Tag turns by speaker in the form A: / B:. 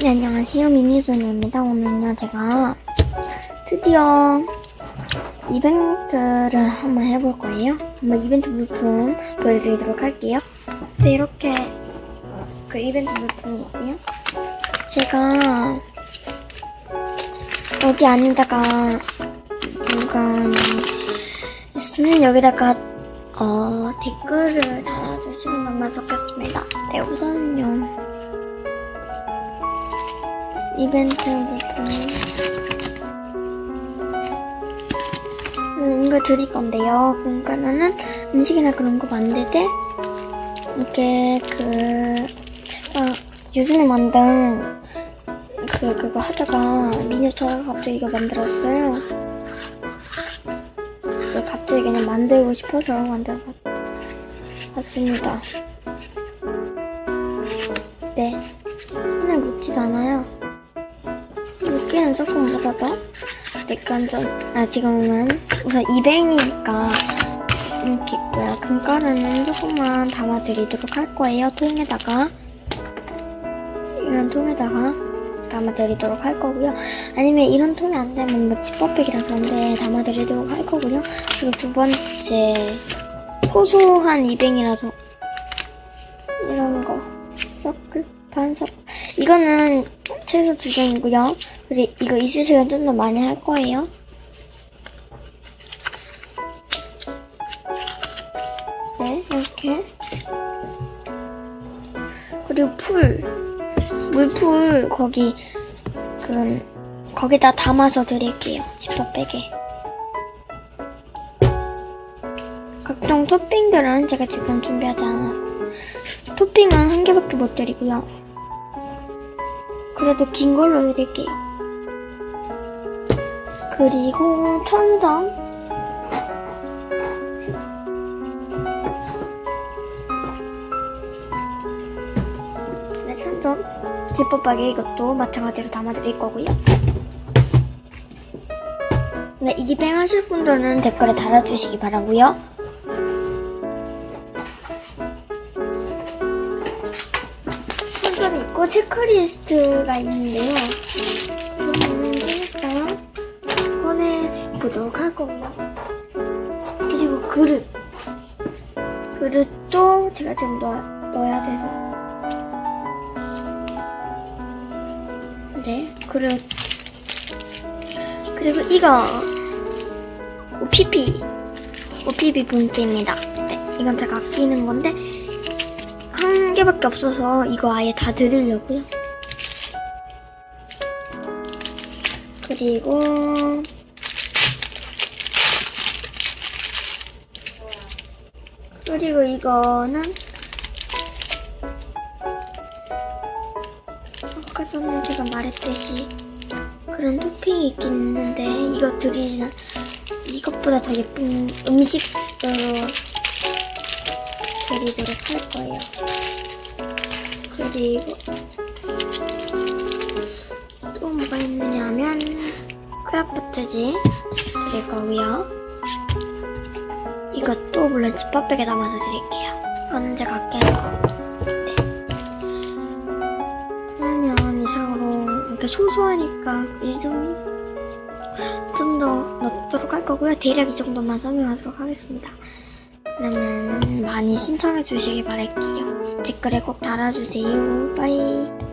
A: 네, 안녕하세요. 미니소녀입니다. 오늘은요, 제가 드디어 이벤트를 한번 해볼 거예요. 한번 이벤트 물품 보여드리도록 할게요. 네, 이렇게 그 이벤트 물품이 있고요. 제가 여기 안에다가 물건이 있으면 여기다가 어, 댓글을 달아주시는 것만 적겠습니다. 네, 우선은요. 이벤트 물품 음, 이거 드릴 건데요. 그러니까는 음식이나 그런 거 만들 때 이렇게 그 제가 요즘에 만든 그 그거 하다가 미니어처 갑자기 이거 만들었어요. 갑자기 그냥 만들고 싶어서 만들어봤습니다. 네, 손에 묻지도 않아요. 물기는 조금보다 더 맥간전 아 지금은 우선 200이니까 이렇게 있고요. 금가루는 조금만 담아드리도록 할 거예요. 통에다가. 이런 통에다가 담아드리도록 할 거고요. 아니면 이런 통이 안 되면 뭐 지퍼백이라 그런데 담아드리도록 할 거고요. 그리고 두 번째 소소한 200이라서 이런 거 서클 반석. 이거는 최소 두 종이고요. 그리고 이거 있으시면 좀더 많이 할 거예요. 네, 이렇게. 그리고 풀. 물풀 거기 그 거기다 담아서 드릴게요. 지퍼백에. 각종 토핑들은 제가 지금 준비하지 않아요. 토핑은 한 개밖에 못 드리고요. 그래도 긴 걸로 드릴게요. 그리고 천점. 네, 천점. 지퍼박에 이것도 마찬가지로 담아드릴 거고요. 네, 이뱅 하실 분들은 댓글에 달아주시기 바라고요. 천점이 있고 체크리스트가 있는데요. 거고요. 그리고 그릇. 그릇도 제가 지금 넣, 넣어야 돼서. 네, 그릇. 그리고 이거 OPP. OPP 본체입니다. 네, 이건 제가 아끼는 건데 한 개밖에 없어서 이거 아예 다 드리려고요. 그리고 그리고 이거는 아까 전에 제가 말했듯이 그런 토핑이 있긴 있는데 이거 드리는 이것보다 더 예쁜 음식으로 드리도록 할 거예요. 그리고 또 뭐가 있느냐면 크라프트 재질 드릴 거고요. 이것도 물론 지퍼백에 담아서 드릴게요. 이거는 제가 아끼는 거. 네. 그러면 이상으로 이렇게 소소하니까 이좀좀 더 넣도록 할 거고요. 대략 이 정도만 설명하도록 하겠습니다. 그러면 많이 신청해 주시기 바랄게요. 댓글에 꼭 달아주세요. 빠이.